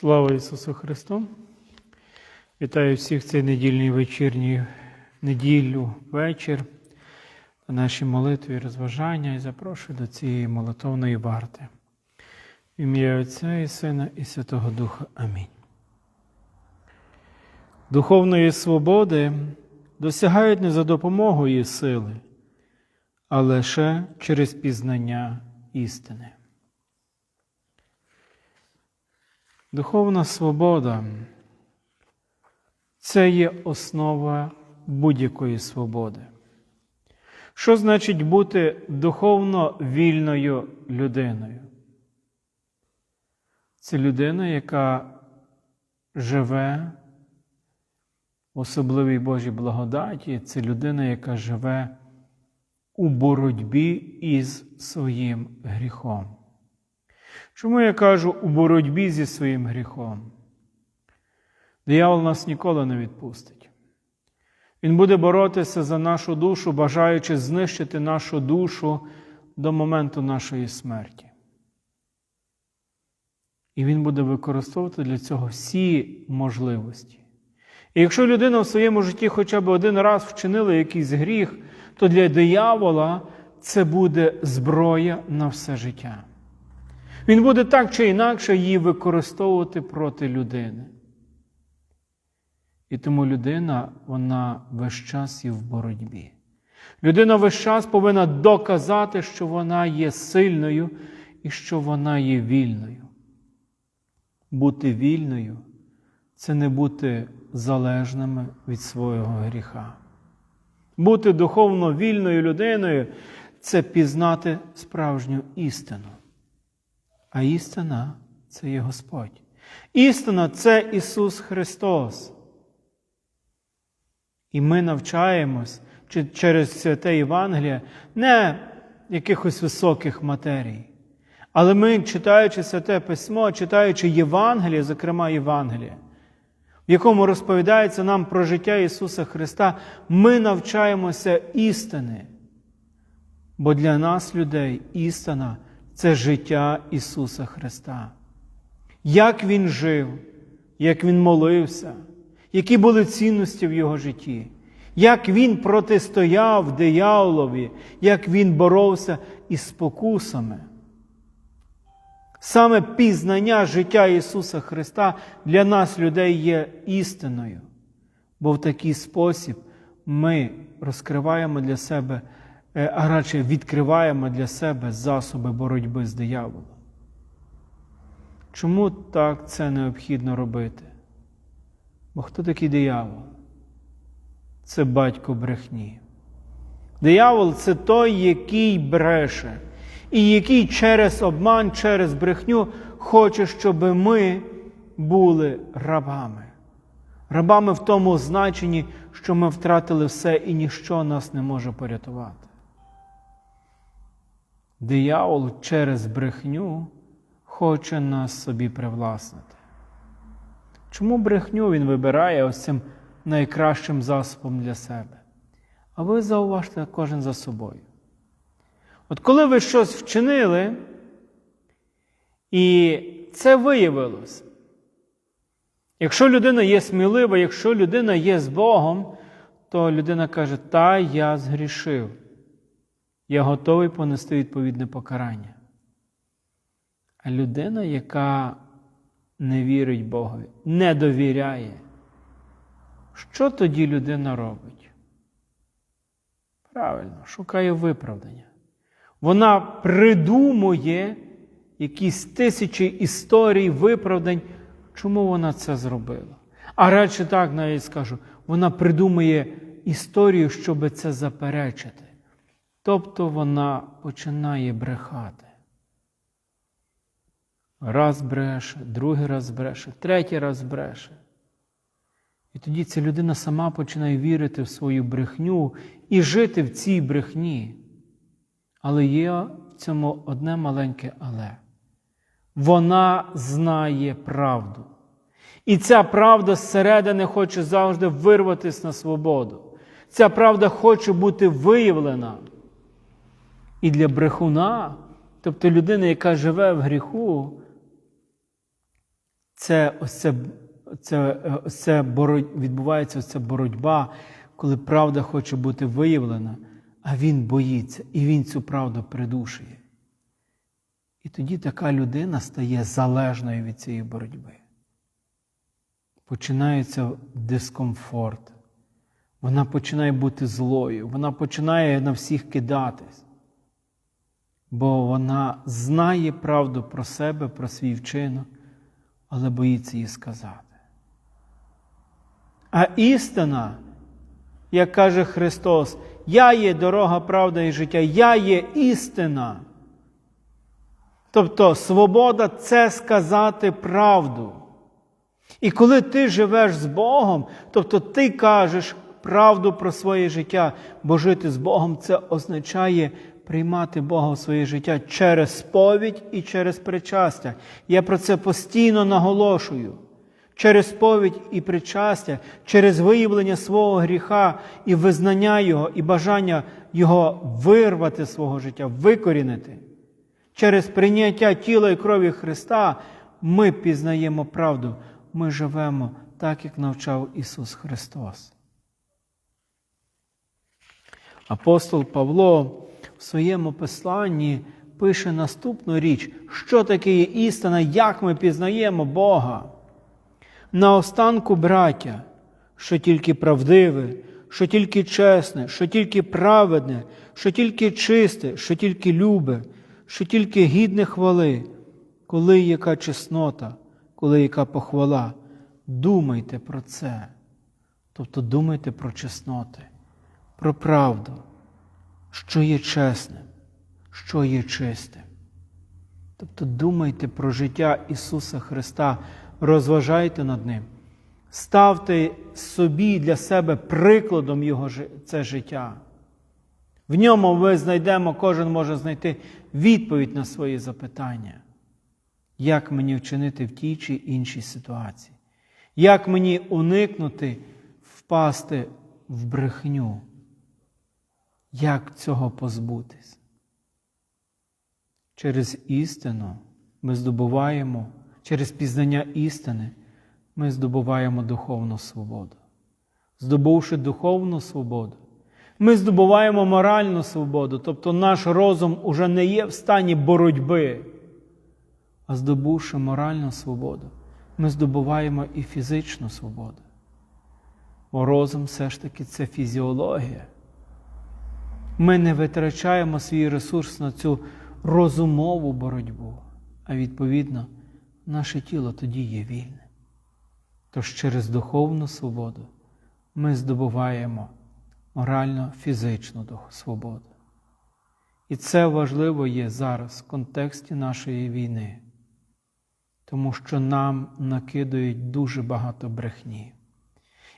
Слава Ісусу Христу! Вітаю всіх цей недільний вечірній неділю вечір на нашій молитві і розважання і запрошую до цієї молитовної варти. В ім'я Отця і Сина і Святого Духа. Амінь. Духовної свободи досягають не за допомогою сили, а лише через пізнання істини. Духовна свобода це є основа будь-якої свободи. Що значить бути духовно вільною людиною? Це людина, яка живе в особливій Божій благодаті, це людина, яка живе у боротьбі із своїм гріхом. Чому я кажу у боротьбі зі своїм гріхом? Диявол нас ніколи не відпустить. Він буде боротися за нашу душу, бажаючи знищити нашу душу до моменту нашої смерті. І він буде використовувати для цього всі можливості. І якщо людина в своєму житті хоча б один раз вчинила якийсь гріх, то для диявола це буде зброя на все життя. Він буде так чи інакше її використовувати проти людини. І тому людина, вона весь час є в боротьбі. Людина весь час повинна доказати, що вона є сильною і що вона є вільною. Бути вільною це не бути залежними від свого гріха. Бути духовно вільною людиною це пізнати справжню істину. А істина це є Господь. Істина це Ісус Христос. І ми навчаємось через святе Євангеліє не якихось високих матерій. Але ми, читаючи святе письмо, читаючи Євангеліє, зокрема Євангеліє, в якому розповідається нам про життя Ісуса Христа, ми навчаємося істини. Бо для нас, людей, істина це життя Ісуса Христа. Як Він жив, як Він молився, які були цінності в Його житті, як Він протистояв дияволові, як Він боровся із спокусами. Саме пізнання життя Ісуса Христа для нас, людей, є істиною, бо в такий спосіб ми розкриваємо для себе, а радше відкриваємо для себе засоби боротьби з дияволом. Чому так це необхідно робити? Бо хто такий диявол? Це батько брехні. Диявол це той, який бреше і який через обман, через брехню хоче, щоб ми були рабами. Рабами в тому значенні, що ми втратили все і ніщо нас не може порятувати. Диявол через брехню хоче нас собі привласнити. Чому брехню він вибирає ось цим найкращим засобом для себе? А ви зауважте кожен за собою. От коли ви щось вчинили, і це виявилось, якщо людина є смілива, якщо людина є з Богом, то людина каже, та я згрішив, я готовий понести відповідне покарання. А людина, яка не вірить Богові, не довіряє, що тоді людина робить? Правильно, шукає виправдання. Вона придумує якісь тисячі історій, виправдань, чому вона це зробила. А радше так навіть скажу, вона придумує історію, щоб це заперечити. Тобто вона починає брехати. Раз бреше, другий раз бреше, третій раз бреше. І тоді ця людина сама починає вірити в свою брехню і жити в цій брехні. Але є в цьому одне маленьке але. Вона знає правду. І ця правда зсередини хоче завжди вирватися на свободу. Ця правда хоче бути виявлена. І для брехуна, тобто людини, яка живе в гріху, це, ось це, це, е, ось це боро- відбувається ось боротьба, коли правда хоче бути виявлена, а він боїться, і він цю правду придушує. І тоді така людина стає залежною від цієї боротьби. Починається дискомфорт. Вона починає бути злою, вона починає на всіх кидатись, бо вона знає правду про себе, про свій вчинок, але боїться її сказати. А істина, як каже Христос, я є дорога, правда і життя, я є істина. Тобто свобода це сказати правду. І коли ти живеш з Богом, тобто ти кажеш правду про своє життя, бо жити з Богом це означає приймати Бога в своє життя через сповідь і через причастя. Я про це постійно наголошую. Через сповідь і причастя, через виявлення свого гріха і визнання Його, і бажання Його вирвати з свого життя, викорінити. Через прийняття тіла і крові Христа ми пізнаємо правду, ми живемо так, як навчав Ісус Христос. Апостол Павло в своєму посланні пише наступну річ, що таке є істина, як ми пізнаємо Бога. Наостанку, браття, що тільки правдиве, що тільки чесне, що тільки праведне, що тільки чисте, що тільки любе, що тільки гідне хвали, коли яка чеснота, коли яка похвала. Думайте про це. Тобто думайте про чесноти, про правду, що є чесним, що є чистим. Тобто думайте про життя Ісуса Христа, розважайте над Ним, ставте собі для себе прикладом Його це життя. В ньому ми знайдемо, кожен може знайти відповідь на свої запитання. Як мені вчинити в тій чи іншій ситуації? Як мені уникнути впасти в брехню? Як цього позбутись? Через істину ми здобуваємо, через пізнання істини ми здобуваємо духовну свободу. Здобувши духовну свободу, ми здобуваємо моральну свободу, тобто наш розум уже не є в стані боротьби, а здобувши моральну свободу, ми здобуваємо і фізичну свободу. Бо розум все ж таки це фізіологія. Ми не витрачаємо свій ресурс на цю розумову боротьбу, а відповідно, наше тіло тоді є вільне. Тож через духовну свободу ми здобуваємо морально-фізичну свободу. І це важливо є зараз в контексті нашої війни, тому що нам накидають дуже багато брехні.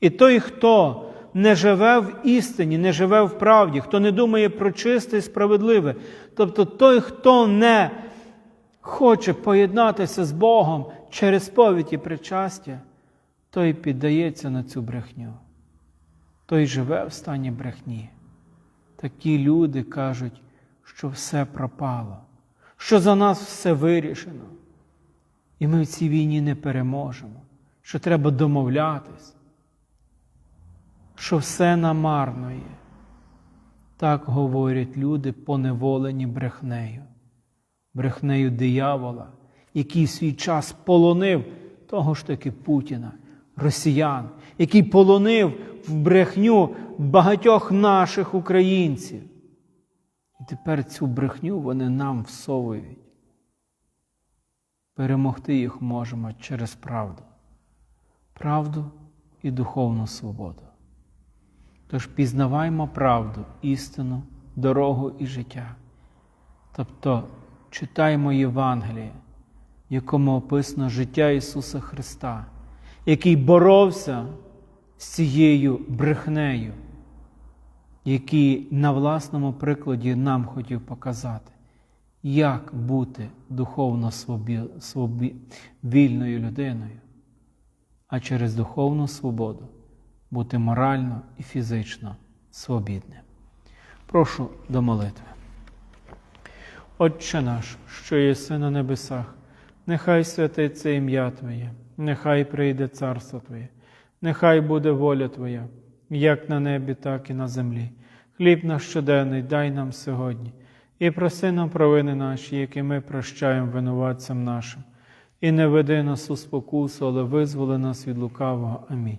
І той, хто не живе в істині, не живе в правді, хто не думає про чисте і справедливе, тобто той, хто не хоче поєднатися з Богом через сповідь і причастя, той піддається на цю брехню. Той живе в стані брехні. Такі люди кажуть, що все пропало, що за нас все вирішено. І ми в цій війні не переможемо, що треба домовлятись, що все намарно є. Так говорять люди, поневолені брехнею, брехнею диявола, який свій час полонив того ж таки Путіна, росіян, який полонив в брехню багатьох наших українців. І тепер цю брехню вони нам всовують. Перемогти їх можемо через правду, правду і духовну свободу. Тож пізнаваймо правду, істину, дорогу і життя. Тобто читаймо Євангеліє, в якому описано життя Ісуса Христа, який боровся з цією брехнею, який на власному прикладі нам хотів показати, як бути духовно свобі, свобі, вільною людиною, а через духовну свободу бути морально і фізично свобідним. Прошу до молитви. Отче наш, що єси на небесах, Нехай святиться ім'я Твоє, нехай прийде царство Твоє, нехай буде воля Твоя, як на небі, так і на землі. Хліб наш щоденний дай нам сьогодні, і проси нам провини наші, які ми прощаємо винуватцям нашим. І не веди нас у спокусу, але визволи нас від лукавого. Амінь.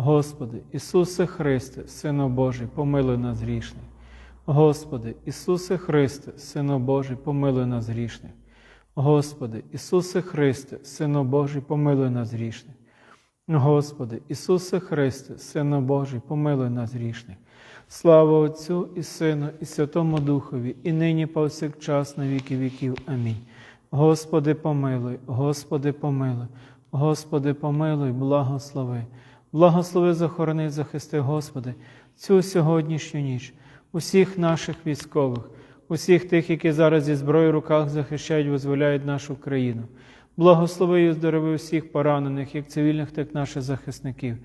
Господи, Ісусе Христе, Сину Божий, помилуй нас грішних. Господи, Ісусе Христе, Сину Божий, помилуй нас грішних. Господи, Ісусе Христе, Сину Божий, помилуй нас грішних. Господи, Ісусе Христе, Сину Божий, помилуй нас грішних. Слава Отцю і Сину, і Святому Духові, і нині повсякчас на віки віків. Амінь. Господи, помилуй, Господи, помилуй, Господи, помилуй, благослови. Благослови, захорони, захисти, Господи, цю сьогоднішню ніч, усіх наших військових, усіх тих, які зараз зі зброєю в руках захищають, визволяють нашу країну. Благослови і здорови всіх поранених, як цивільних, так і наших захисників.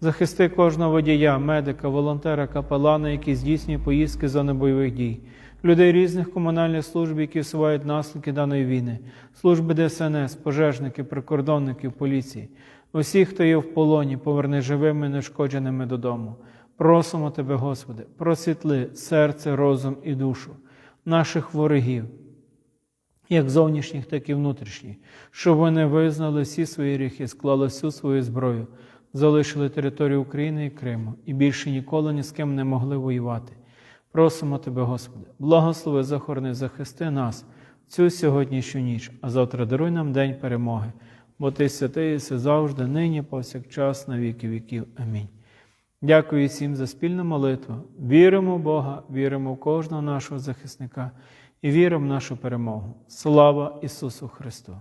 Захисти кожного водія, медика, волонтера, капелана, які здійснює поїздки з зони бойових дій, людей різних комунальних служб, які усувають наслідки даної війни, служби ДСНС, пожежники, прикордонників, поліції. Усіх, хто є в полоні, поверни живими, нешкодженими додому. Просимо Тебе, Господи, просвітли серце, розум і душу наших ворогів, як зовнішніх, так і внутрішніх, щоб вони визнали всі свої гріхи, склали всю свою зброю, залишили територію України і Криму і більше ніколи ні з ким не могли воювати. Просимо Тебе, Господи, благослови, захорони, захисти нас цю сьогоднішню ніч, а завтра даруй нам день перемоги, бо Ти святий, іси завжди, нині, повсякчас, на віки віків. Амінь. Дякую всім за спільну молитву. Віримо в Бога, віримо в кожного нашого захисника і віримо в нашу перемогу. Слава Ісусу Христу!